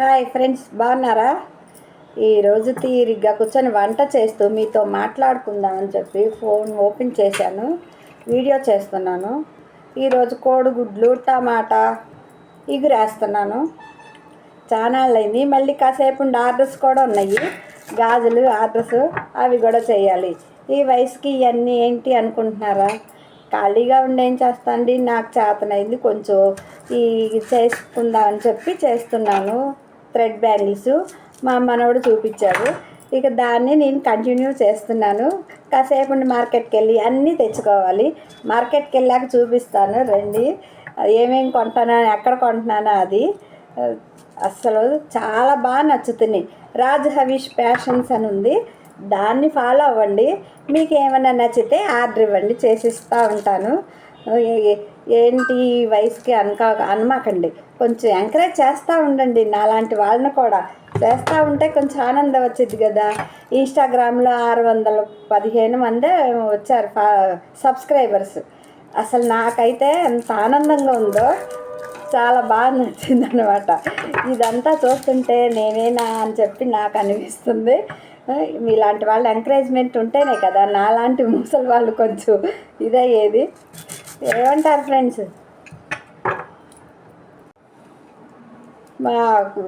Hi friends బాగున్నారా? ఈరోజు తీరిగ్గా కూర్చొని వంట చేస్తూ మీతో మాట్లాడుకుందామని చెప్పి ఫోన్ ఓపెన్ చేశాను. వీడియో చేస్తున్నాను. ఈరోజు కోడిగుడ్లు టమాటా ఇగురేస్తున్నాను ఛానల్ అయింది మళ్ళీ కాసేపు ఉండి ఆర్డర్స్ కూడా ఉన్నాయి. గాజులు ఆర్డర్స్ అవి కూడా చేయాలి. ఈ వయసుకి ఇవన్నీ ఏంటి అనుకుంటున్నారా? ఖాళీగా ఉండి ఏం చేస్తాండి? నాకు చేతనైంది కొంచెం ఈ చేసుకుందామని చెప్పి చేస్తున్నాను. థ్రెడ్ బ్యాంగిల్స్ మా మనవడు చూపించాడు. ఇక దాన్ని నేను కంటిన్యూ చేస్తున్నాను. కాసేపు మార్కెట్కి వెళ్ళి అన్నీ తెచ్చుకోవాలి. మార్కెట్కి వెళ్ళాక చూపిస్తాను. రండి. ఏమేమి కొంటానా ఎక్కడ కొంటున్నాను అది. అసలు చాలా బాగా నచ్చుతున్నాయి. రాజ్ హవీష్ ఫ్యాషన్స్ అని ఉంది. దాన్ని ఫాలో అవ్వండి. మీకు ఏమైనా నచ్చితే ఆర్డర్ ఇవ్వండి. చేసిస్తూ ఉంటాను. ఏంటి ఈ వయసుకి అనక అనమాకండి. కొంచెం ఎంకరేజ్ చేస్తూ ఉండండి నాలాంటి వాళ్ళని కూడా. చేస్తూ ఉంటే కొంచెం ఆనందం వచ్చేది కదా. ఇన్స్టాగ్రామ్లో ఆరు వందల పదిహేను మందే వచ్చారు సబ్స్క్రైబర్స్ అసలు నాకైతే ఎంత ఆనందంగా ఉందో చాలా బాగా నచ్చింది అనమాట ఇదంతా చూస్తుంటే నేనేనా అని చెప్పి నాకు అనిపిస్తుంది. మీలాంటి వాళ్ళు ఎంకరేజ్మెంట్ ఉంటేనే కదా. నాలాంటి ముసలి వాళ్ళు కొంచెం ఇదయ్యేది. ఏమంటారు ఫ్రెండ్స్? మా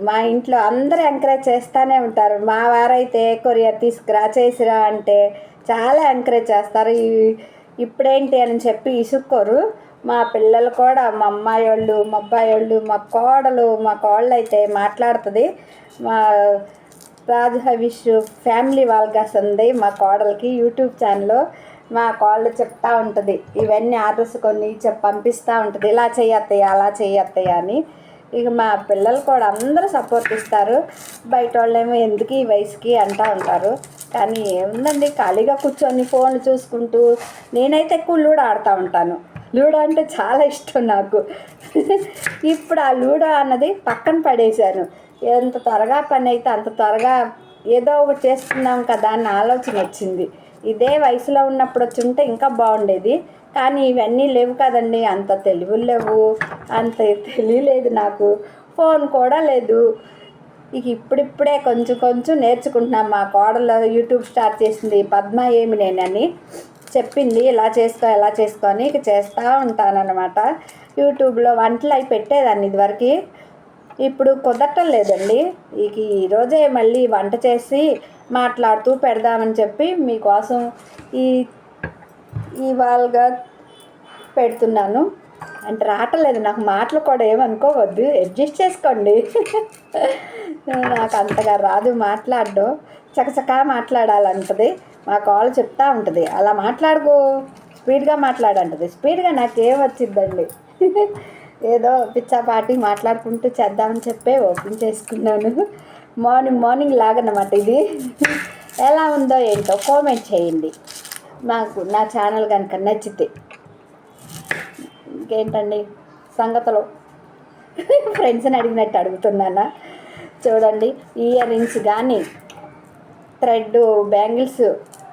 మా ఇంట్లో అందరూ ఎంకరేజ్ చేస్తూనే ఉంటారు. మా వారైతే కొరియర్ తీసుకురా చేసిరా అంటే చాలా ఎంకరేజ్ చేస్తారు. ఇప్పుడేంటి అని చెప్పి ఇసుక్కోరు. మా పిల్లలు కూడా మా అమ్మాయి వాళ్ళు మా అబ్బాయి వాళ్ళు మా కోడలు మా కోళ్ళు అయితే మాట్లాడుతుంది. మా రాజ్ హవిష్ ఫ్యామిలీ వాల్గాస్ ఉంది మా కోడలకి యూట్యూబ్ ఛానల్లో. మా కాళ్ళు చెప్తా ఉంటుంది. ఇవన్నీ ఆర్డర్స్ కొన్ని చెప్ పంపిస్తూ ఉంటుంది. ఇలా చేయత్తయ్య అలా చేయత్తయ్య అని. ఇక మా పిల్లలు కూడా అందరూ సపోర్ట్ ఇస్తారు. బయట వాళ్ళేమో ఎందుకు ఈ వయసుకి అంటూ ఉంటారు. కానీ ఏముందండి ఖాళీగా కూర్చొని ఫోన్లు చూసుకుంటూ నేనైతే ఎక్కువ లూడో ఆడుతూ ఉంటాను. లూడో అంటే చాలా ఇష్టం నాకు. ఇప్పుడు ఆ లూడో అన్నది పక్కన పడేశాను. ఎంత త్వరగా పని అయితే అంత త్వరగా ఏదో ఒకటి చేస్తున్నాం కదా అన్న ఆలోచన వచ్చింది. ఇదే వయసులో ఉన్నప్పుడు వచ్చి ఉంటే ఇంకా బాగుండేది. కానీ ఇవన్నీ లేవు కదండి. అంత తెలివులు లేవు. అంత తెలియలేదు నాకు. ఫోన్ కూడా లేదు. ఇక ఇప్పుడిప్పుడే కొంచెం కొంచెం నేర్చుకుంటున్నాం. మా కోడలు యూట్యూబ్ స్టార్ట్ చేసింది పద్మ ఏమి నేనని చెప్పింది. ఇలా చేసుకో ఎలా చేసుకో అని ఇక చేస్తూ ఉంటానన్నమాట. యూట్యూబ్లో వంటలు అవి పెట్టేదాన్ని ఇదివరకు. ఇప్పుడు కుదరటం లేదండి. ఇక ఈరోజే మళ్ళీ వంట చేసి మాట్లాడుతూ పెడదామని చెప్పి మీకోసం ఈ ఇవాళగా పెడుతున్నాను. అంటే రావట్లేదు నాకు మాటలు కూడా ఏమనుకోవద్దు అడ్జస్ట్ చేసుకోండి. నాకు అంతగా రాదు మాట్లాడడం. చకచకా మాట్లాడాలంటది. మా కాల్ చెప్తా ఉంటుంది. అలా మాట్లాడుకో. స్పీడ్గా మాట్లాడంటది. స్పీడ్గా నాకేం వచ్చిందండి ఏదో పిచ్చాపాటి మాట్లాడుకుంటూ చేద్దామని చెప్పే ఓపెన్ చేసుకున్నాను. మార్నింగ్ మార్నింగ్ లాగనమాట ఇది. ఎలా ఉందో ఏంటో కామెంట్ చేయండి. నాకు నా ఛానల్ కనుక నచ్చితే. ఇంకేంటండి సంగతులు? ఫ్రెండ్స్ని అడిగినట్టు అడుగుతున్నానా? చూడండి ఇయర్ రింగ్స్ కానీ థ్రెడ్ బ్యాంగిల్స్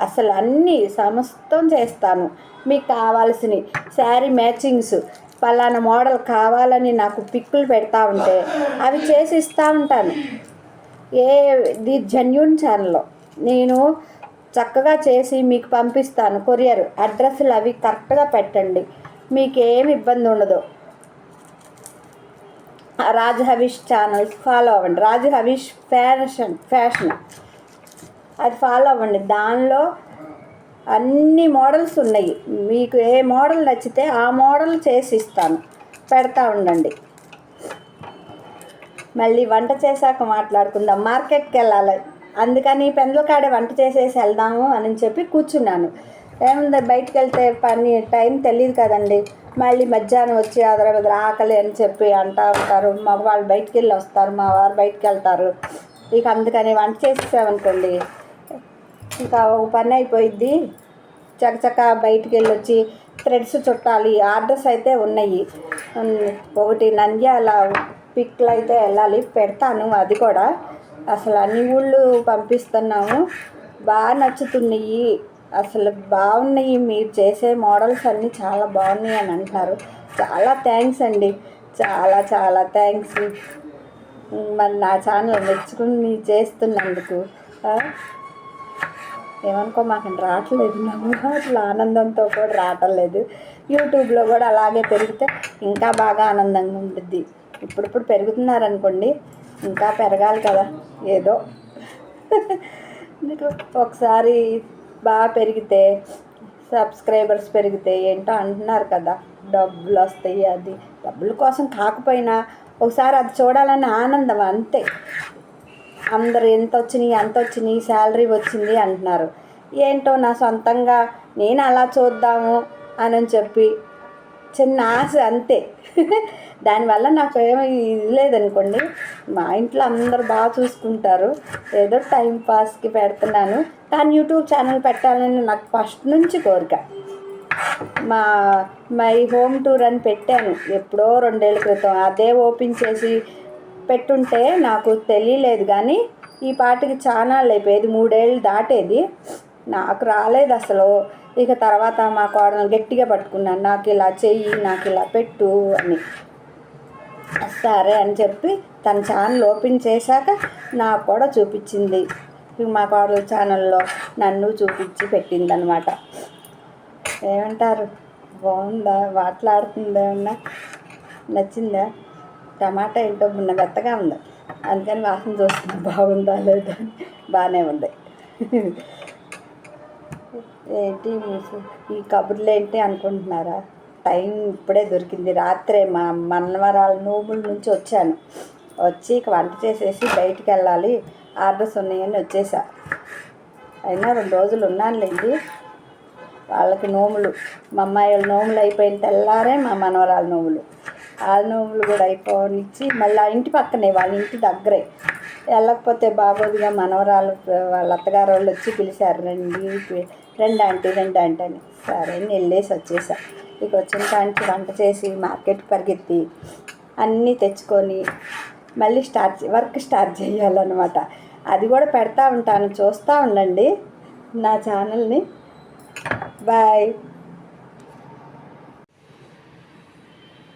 అసలు అన్నీ సమస్తం చేస్తాను. మీకు కావాల్సినవి. శారీ మ్యాచింగ్స్ పలానా మోడల్ కావాలని నాకు పిక్కులు పెడతా ఉంటే అవి చేసి ఇస్తూ ఉంటాను. ఏ ది జెన్యున్ ఛానల్లో నేను చక్కగా చేసి మీకు పంపిస్తాను. కొరియర్ అడ్రస్లు అవి కరెక్ట్గా పెట్టండి. మీకు ఏమి ఇబ్బంది ఉండదు. రాజ్ హవీష్ ఛానల్ ఫాలో అవ్వండి. రాజ్ హవీష్ ఫ్యాషన్ ఫ్యాషన్ అది ఫాలో అవ్వండి. దానిలో అన్ని మోడల్స్ ఉన్నాయి. మీకు ఏ మోడల్ నచ్చితే ఆ మోడల్ చేసి ఇస్తాను. పెడతా ఉండండి. మళ్ళీ వంట చేశాక మాట్లాడుకుందాం. మార్కెట్కి వెళ్ళాలి అందుకని పెందల కాడే వంట చేసేసి వెళ్దాము అని చెప్పి కూర్చున్నాను. ఏముంది బయటికి వెళ్తే పని టైం తెలియదు కదండి. మళ్ళీ మధ్యాహ్నం వచ్చి అదరబద్ర ఆకలి అని చెప్పి అంటూ ఉంటారు. మా వాళ్ళు బయటికి వెళ్ళి వస్తారు మా వారు బయటికి వెళ్తారు ఇక అందుకని వంట చేసేసామనుకోండి. ఇంకా ఒక పని అయిపోయిద్ది. చకచక బయటికి వెళ్ళి వచ్చి థ్రెడ్స్ చుట్టాలి. ఆర్డర్స్ అయితే ఉన్నాయి. ఒకటి నంద్యాల పిక్లు అయితే వెళ్ళాలి. పెడతాను అది కూడా. అసలు అన్ని ఊళ్ళు పంపిస్తున్నాము. బాగా నచ్చుతున్నాయి. అసలు బాగున్నాయి. మీరు చేసే మోడల్స్ అన్నీ చాలా బాగున్నాయి అని అంటారు చాలా థ్యాంక్స్ అండి. చాలా చాలా థ్యాంక్స్. మరి నా ఛానల్ మెచ్చుకుని చేస్తున్నందుకు. ఏమనుకో మాకు రావట్లేదు. నాకు అట్లా ఆనందంతో కూడా రావటం లేదు యూట్యూబ్లో కూడా అలాగే పెరిగితే ఇంకా బాగా ఆనందంగా ఉంటుంది. ఇప్పుడిప్పుడు పెరుగుతున్నారనుకోండి ఇంకా పెరగాలి కదా ఏదో. మీకు ఒకసారి బాగా పెరిగితే సబ్స్క్రైబర్స్ పెరిగితే ఏంటో అంటున్నారు కదా డబ్బులు వస్తాయి అది. డబ్బుల కోసం కాకపోయినా ఒకసారి అది చూడాలని ఆనందం అంతే. అందరు ఎంత వచ్చినాయి అంత వచ్చినాయి శాలరీ వచ్చింది అంటున్నారు. ఏంటో నా సొంతంగా నేను అలా చూద్దాము అని చెప్పి చిన్న ఆశ అంతే. దానివల్ల నాకు ఏమో ఇది లేదనుకోండి మా ఇంట్లో అందరు బాగా చూసుకుంటారు. ఏదో టైం పాస్కి పెడుతున్నాను. కానీ యూట్యూబ్ ఛానల్ పెట్టాలని నాకు ఫస్ట్ నుంచి కోరిక. మా మై హోమ్ టూర్ అని పెట్టాను. ఎప్పుడో రెండేళ్ళ క్రితం. అదే ఓపెన్ చేసి పెట్టుంటే నాకు తెలియలేదు కానీ ఈ పాటకి ఛానల్ అయిపోయేది మూడేళ్ళు దాటేది. నాకు రాలేదు అసలు. ఇక తర్వాత మా కోడలు గట్టిగా పట్టుకున్నాను. నాకు ఇలా చెయ్యి నాకు ఇలా పెట్టు అని. సరే అని చెప్పి తన ఛానల్ ఓపెన్ చేశాక నాకు కూడా చూపించింది. మా కోడలు ఛానల్లో నన్ను చూపించి పెట్టింది అనమాట ఏమంటారు? బాగుందా? మాట్లాడుతుందా ఏమన్నా? నచ్చిందా? టమాటా ఏంటో మొన్న మెత్తగా ఉంది. అందుకని వాసన చూస్తుంది బాగుందా లేదా బాగానే ఉంది. ఏంటి ఈ కబుర్లు ఏంటి అనుకుంటున్నారా? టైం ఇప్పుడే దొరికింది. రాత్రే మా మన్నవరాల నోముల నుంచి వచ్చాను. వచ్చి ఇక వంట చేసేసి బయటికి వెళ్ళాలి. ఆర్డర్స్ ఉన్నాయని వచ్చేసా. అయినా రెండు రోజులు ఉన్నానులేండి వాళ్ళకి నోములు. మా అమ్మాయి వాళ్ళ నోములు అయిపోయిన తెల్లారే మా మనవరాల నోములు. ఆ నోములు కూడా అయిపోనిచ్చి మళ్ళీ ఆ ఇంటి పక్కనే వాళ్ళ ఇంటి దగ్గరే. వెళ్ళకపోతే బాగోదుగా మనవరాలు వాళ్ళ అత్తగారు వాళ్ళు వచ్చి పిలిచారు రండి రెండు ఆంటీ రెండు ఆంటీ అని. సరే అని వెళ్ళేసి వచ్చేసా. ఇక వచ్చిన దానికి వంట చేసి మార్కెట్ పరిగెత్తి అన్నీ తెచ్చుకొని మళ్ళీ స్టార్ట్ వర్క్ స్టార్ట్ చేయాలన్నమాట. అది కూడా పెడతా ఉంటాను. చూస్తూ ఉండండి నా ఛానల్ని. బాయ్.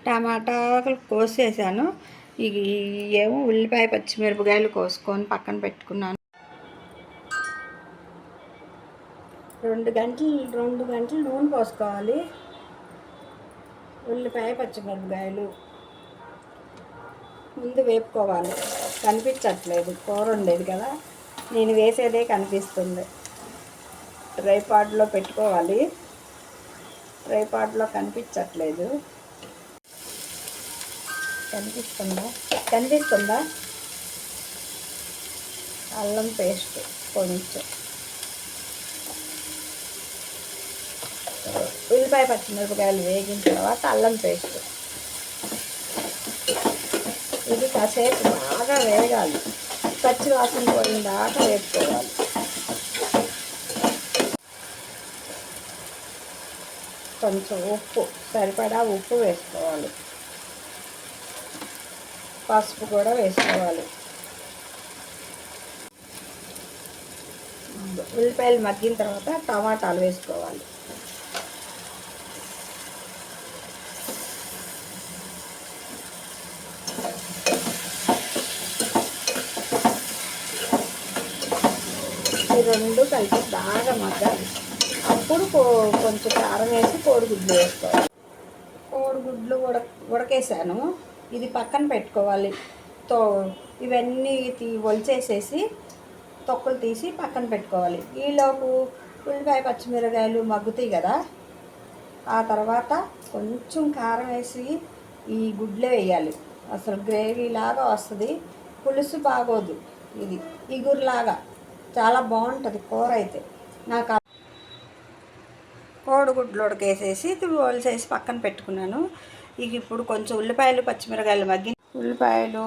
టమాటాలు కోసేసాను. ఇక ఏమో ఉల్లిపాయ పచ్చిమిరపకాయలు కోసుకొని పక్కన పెట్టుకున్నాను. రెండు గంటలు రెండు గంటలు నూనె పోసుకోవాలి. ఉల్లిపాయ పచ్చిమిరపకాయలు ముందు వేపుకోవాలి. కనిపించట్లేదు. కూర ఉండేది కదా. నేను వేసేదే కనిపిస్తుంది. ట్రైపాడ్లో పెట్టుకోవాలి. ట్రైపాడ్లో కనిపించట్లేదు. కనిపిస్తుందా? కనిపిస్తుందా? అల్లం పేస్ట్ కొంచెం. ఉల్లిపాయ పచ్చిమిరపకాయలు వేగిన తర్వాత అల్లం పేస్ట్. ఇది కాసేపు బాగా వేగాలి. పచ్చి వాసన పోయిన దాకా వేపుకోవాలి. కొంచెం ఉప్పు సరిపడా ఉప్పు వేసుకోవాలి. పసుపు కూడా వేసుకోవాలి. ఉల్లిపాయలు మగ్గిన తర్వాత టమాటాలు వేసుకోవాలి. రెండు కలిపి బాగా మగ్గాలి. అప్పుడు కో- కొంచెం కారం వేసి కోడిగుడ్లు వేసుకోవాలి. కోడిగుడ్లు ఉడక ఉడకేసాను. ఇది పక్కన పెట్టుకోవాలి. తో ఇవన్నీ తీ ఒలిచేసేసి తొక్కలు తీసి పక్కన పెట్టుకోవాలి. ఈలోపు ఉల్లిపాయ పచ్చిమిరకాయలు మగ్గుతాయి కదా. ఆ తర్వాత కొంచెం కారం వేసి ఈ గుడ్లే వేయాలి. అసలు గ్రేవీ లాగా వస్తుంది. పులుసు బాగోదు. ఇది ఇగురులాగా. చాలా బాగుంటుంది కూర అయితే. నాకు కోడిగుడ్లు ఉడకేసేసి వేసేసి పక్కన పెట్టుకున్నాను. ఇక ఇప్పుడు కొంచెం ఉల్లిపాయలు పచ్చిమిరకాయలు మగ్గి ఉల్లిపాయలు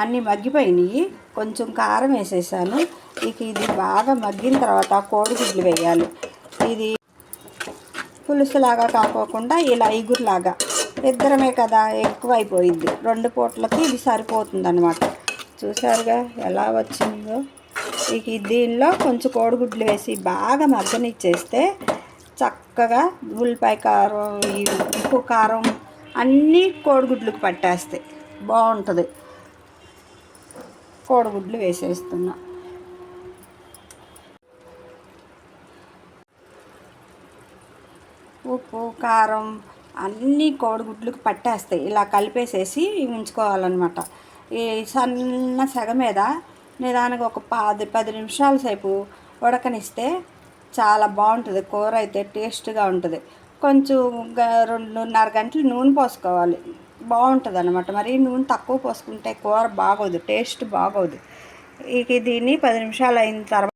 అన్నీ మగ్గిపోయినాయి. కొంచెం కారం వేసేసాను. ఇక ఇది బాగా మగ్గిన తర్వాత కోడిగుడ్లు వేయాలి. ఇది పులుసులాగా కాకోకుండా ఇలా ఇగురులాగా ఇద్దరమే కదా ఎక్కువ అయిపోయింది రెండు పూటలకి ఇది సరిపోతుంది అనమాట చూసారుగా ఎలా వచ్చిందో. ఇక దీనిలో కొంచెం కోడిగుడ్లు వేసి బాగా మగ్గనిచ్చేస్తే చక్కగా ఉల్లిపాయ కారం ఈ ఉప్పు కారం అన్నీ కోడిగుడ్లకు పట్టేస్తాయి. బాగుంటుంది. కోడిగుడ్లు వేసేస్తున్నా. ఉప్పు కారం అన్నీ కోడిగుడ్లకు పట్టేస్తాయి. ఇలా కలిపేసేసి ఉంచుకోవాలన్నమాట. ఈ సన్న సెగ మీద నిదానంగా ఒక పది పది నిమిషాల సేపు ఉడకనిస్తే చాలా బాగుంటుంది. కూర అయితే టేస్ట్గా ఉంటుంది. కొంచెం గ- రెండున్నర గంటలు నూనె పోసుకోవాలి. బాగుంటుంది అనమాట మరి నూనె తక్కువ పోసుకుంటే కూర బాగోదు టేస్ట్ బాగోదు. ఇక దీన్ని పది నిమిషాలు అయిన తర్వాత